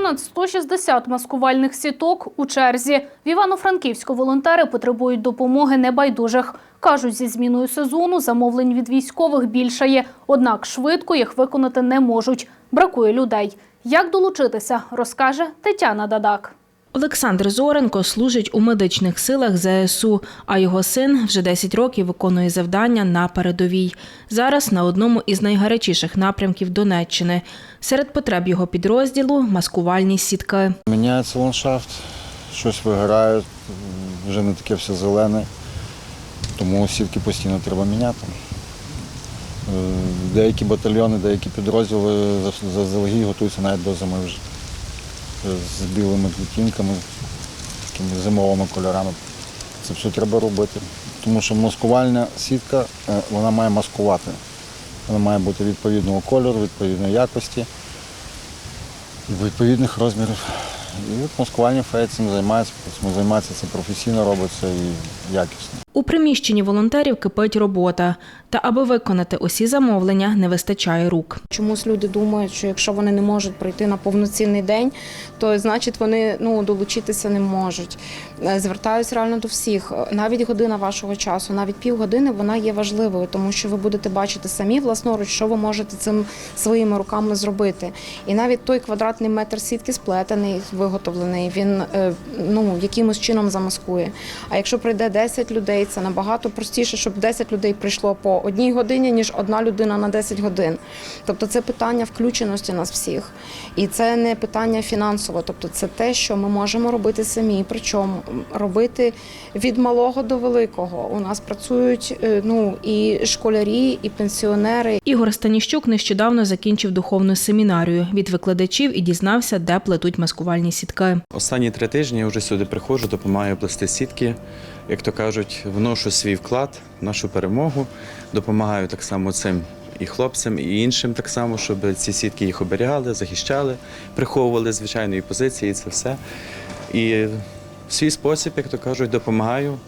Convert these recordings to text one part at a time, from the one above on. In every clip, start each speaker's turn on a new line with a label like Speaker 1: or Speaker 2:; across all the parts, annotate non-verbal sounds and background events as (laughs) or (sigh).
Speaker 1: Понад 160 маскувальних сіток у черзі. В Івано-Франківську волонтери потребують допомоги небайдужих. Кажуть, зі зміною сезону замовлень від військових більшає, однак швидко їх виконати не можуть. Бракує людей. Як долучитися, розкаже Тетяна Дадак.
Speaker 2: Олександр Зоренко служить у медичних силах ЗСУ, а його син вже 10 років виконує завдання на передовій. Зараз на одному із найгарячіших напрямків Донеччини. Серед потреб його підрозділу маскувальні сітки.
Speaker 3: Міняється ландшафт, щось вигорає, вже не таке все зелене, тому сітки постійно треба міняти. Е, Деякі батальйони, деякі підрозділи за- заздалегідь готуються навіть до зими вже з білими відтінками, такими зимовими кольорами. Це все треба робити. Тому що маскувальна сітка е, вона має маскувати. Вона має бути відповідного кольору, відповідної якості відповідних розмірів. І от маскувальні феї цим займаються, цим займається це професійно робиться і якісно.
Speaker 2: У приміщенні волонтерів кипить робота. Та аби виконати усі замовлення, не вистачає рук.
Speaker 4: Чомусь люди думають, що якщо вони не можуть прийти на повноцінний день, то значить вони ну долучитися не можуть. Е, Звертаюсь реально до всіх. Навіть година вашого часу, навіть півгодини, вона є важливою, тому що ви будете бачити самі власноруч, що ви можете цим своїми руками зробити. І навіть той квадратний метр сітки сплетений, виготовлений, він е, ну якимось чином замаскує. А якщо прийде 10 людей, це набагато простіше, щоб 10 людей прийшло по одній годині, ніж одна людина на 10 годин. Тобто це питання включеності нас всіх. І це не питання фінансово, тобто це те, що ми можемо робити самі. Причому робити від малого до великого. У нас працюють е, ну і школярі, і пенсіонери,
Speaker 2: Ігор Станіщук нещодавно закінчив духовну семінарію від викладачів і дізнався, де плетуть маскувальні сітки.
Speaker 5: Останні три тижні я вже сюди приходжу, допомагаю плести сітки. Як то кажуть, вношу свій вклад в нашу перемогу, допомагаю так само цим і хлопцям, і іншим так само, щоб ці сітки їх оберігали, захищали, приховували звичайної позиції, і це все. І в свій спосіб, як то кажуть, допомагаю.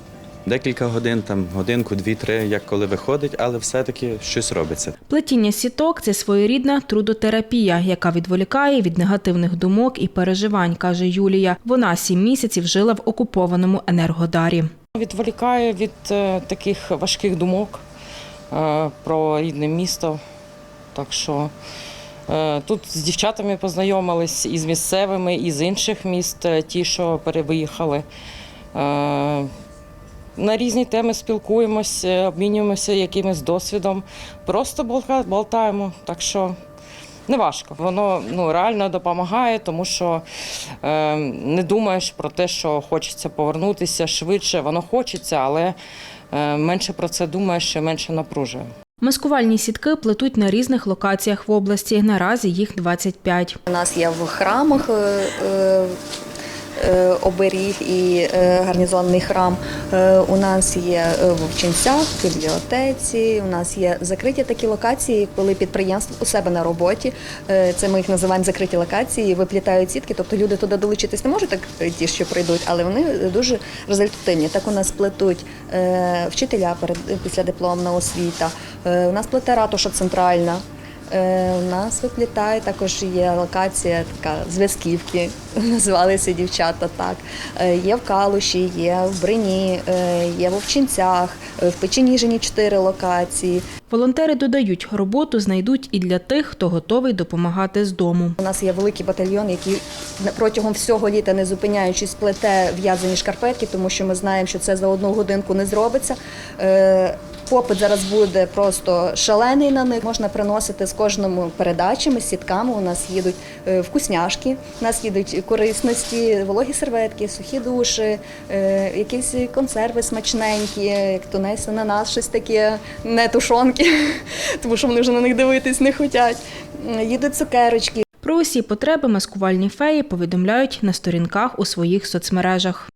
Speaker 5: Декілька годин, там годинку, дві-три, як коли виходить, але все-таки щось робиться.
Speaker 2: Плетіння сіток це своєрідна трудотерапія, яка відволікає від негативних думок і переживань, каже Юлія. Вона сім місяців жила в окупованому енергодарі.
Speaker 6: Відволікає від е, таких важких думок е, про рідне місто. Так що е, тут з дівчатами познайомились і з місцевими, і з інших міст, ті, що перевиїхали. На різні теми спілкуємося, обмінюємося якимось досвідом. Просто болта- болтаємо. Так що не важко. Воно ну, реально допомагає, тому що е, не думаєш про те, що хочеться повернутися швидше. Воно хочеться, але е, менше про це думаєш і менше напружує.
Speaker 2: Маскувальні сітки плетуть на різних локаціях в області. Наразі їх 25.
Speaker 7: У нас є в храмах е, е, оберіг і е, гарнізонний храм. Е, У нас є е, в Овчинцях, в бібліотеці. У нас є закриті такі локації, коли підприємство у себе на роботі. е, Це ми їх називаємо закриті локації, виплітають сітки. Тобто люди туди долучитись не можуть, так е, ті, що прийдуть, але вони дуже результативні. Так у нас плетуть е, вчителя перед післядипломна освіта. Е, У нас плете ратуша центральна. Е, У нас виплітає також є локація така зв'язківки, (laughs) називалися дівчата так. Е, Є в Калуші, є в Брині, е, є в Овчинцях, е, в Печеніжині чотири локації.
Speaker 2: Волонтери додають, роботу знайдуть і для тих, хто готовий допомагати з дому.
Speaker 7: У нас є великий батальйон, який протягом всього літа, не зупиняючись, плете в'язані шкарпетки, тому що ми знаємо, що це за одну годинку не зробиться. Попит зараз буде просто шалений на них. Можна приносити з кожному передачами, сітками. У нас їдуть е, вкусняшки, у нас їдуть корисності, вологі серветки, сухі душі, е, якісь консерви смачненькі, як тунець на нас, щось таке, не тушонки, (laughs) тому що вони вже на них дивитись не хочуть. Їдуть цукерочки.
Speaker 2: Про усі потреби маскувальні феї повідомляють на сторінках у своїх соцмережах.